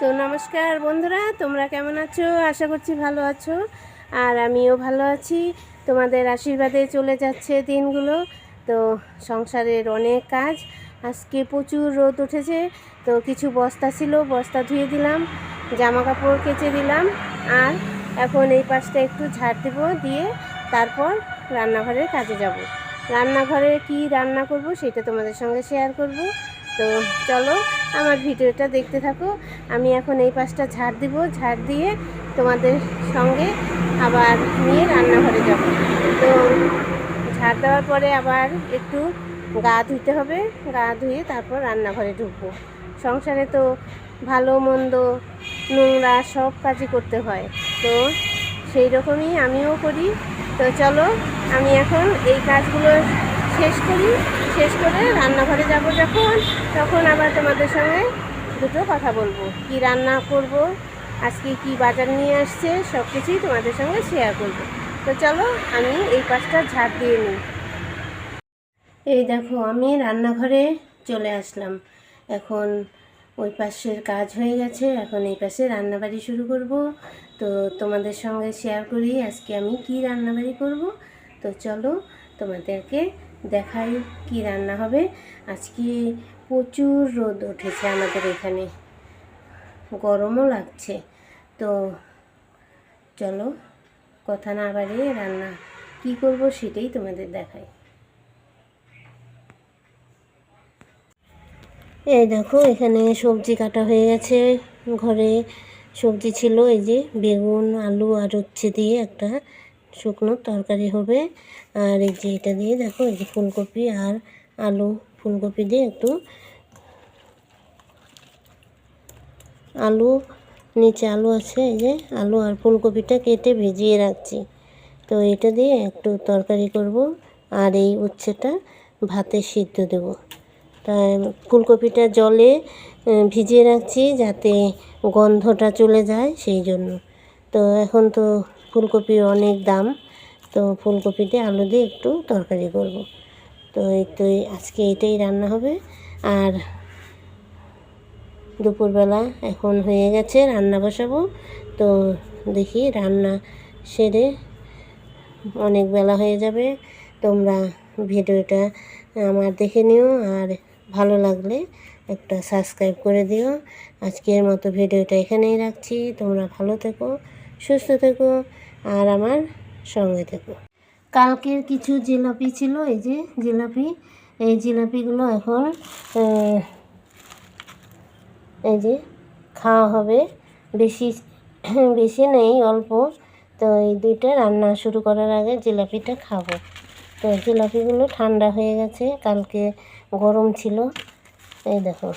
তো নমস্কার বন্ধুরা, তোমরা কেমন আছো? আশা করছি ভালো আছো আর আমিও ভালো আছি। তোমাদের আশীর্বাদে চলে যাচ্ছে দিনগুলো। তো সংসারের অনেক কাজ। আজকে প্রচুর রোদ উঠেছে, তো কিছু বস্তা ছিল, বস্তা ধুয়ে দিলাম জামা কাপড় কেচে দিলাম আর এখন এই পাশটা একটু ঝাড় দেব দিয়ে তারপর রান্নাঘরের কাজে যাব। রান্নাঘরে কি রান্না করব সেটা তোমাদের সঙ্গে শেয়ার করব। তো চলো আমার ভিডিওটা দেখতে থাকো। আমি এখন এই পাশটা ঝাড় দিব, ঝাড় দিয়ে তোমাদের সঙ্গে আবার নিয়ে রান্নাঘরে যাব। তো ঝাড় দেওয়ার পরে আবার একটু গা ধুইতে হবে, গা ধুয়ে তারপর রান্নাঘরে ঢুকবো। সংসারে তো ভালো মন্দ নোংরা সব কাজই করতে হয়, তো সেই রকমই আমিও করি। তো চলো আমি এখন এই কাজগুলো শেষ করি, শেষ করে রান্নাঘরে যাব যখন, তখন আবার তোমাদের সঙ্গে দুটো কথা বলব। কি রান্না করব, আজকে কি বাজার নিয়ে আসছে সব কিছুই তোমাদের সঙ্গে শেয়ার করব। তো চলো, আমি এই পাশটা ঝাড় দিয়ে নিই। এই দেখো, আমি রান্নাঘরে চলে আসলাম। এখন ওই পাশের কাজ হয়ে গেছে, এখন এই পাশে রান্নাবাড়ি শুরু করব। তো তোমাদের সঙ্গে শেয়ার করি আজকে আমি কি রান্নাবাড়ি করব। তো চলো, তোমাদেরকে দেখাই কি রান্না হবে। আজকে প্রচুর রোদ উঠেছে আমাদের এখানে। গরমও লাগছে। তো চলো কথা না বাড়িয়ে রান্না কি করব সেটাই তোমাদের দেখাই। এই দেখো, এখানে সবজি কাটা হয়ে গেছে। ঘরে সবজি ছিল, এই যে বেগুন, আলু আর হচ্ছে দিয়ে একটা শুকনো তরকারি হবে। আর এই যে এটা দিয়ে দেখো, এই যে ফুলকপি আর আলু, ফুলকপি দিয়ে একটু আলু, নিচে আলু আছে, এই যে আলু আর ফুলকপিটা কেটে ভিজিয়ে রাখছি। তো এটা দিয়ে একটু তরকারি করব আর এই উচ্ছেটা ভাতে সিদ্ধ দেব। তাই ফুলকপিটা জলে ভিজিয়ে রাখছি যাতে গন্ধটা চলে যায় সেই জন্য। তো এখন তো ফুলকপির অনেক দাম, তো ফুলকপিতে আলু দিয়ে একটু তরকারি করব। তো এই তো আজকে এটাই রান্না হবে। আর দুপুরবেলা এখন হয়ে গেছে রান্না বসাবো। তো দেখি রান্না সেরে অনেক বেলা হয়ে যাবে। তোমরা ভিডিওটা আমার দেখে নিও আর ভালো লাগলে একটা সাবস্ক্রাইব করে দিও। আজকের মতো ভিডিওটা এখানেই রাখছি। তোমরা ভালো থেকো, সুস্থ থেকো। আর আমার সঙ্গে থেকো। কালকের কিছু জিলাপি ছিল, এই যে জিলাপি। এই জিলাপিগুলো এখন এই যে খাওয়া হবে। বেশি বেশি নেই, অল্প। তো এই দুইটা রান্না শুরু করার আগে জিলাপিটা খাব। তো জিলাপিগুলো ঠান্ডা হয়ে গেছে, কালকে গরম ছিল। এই দেখো।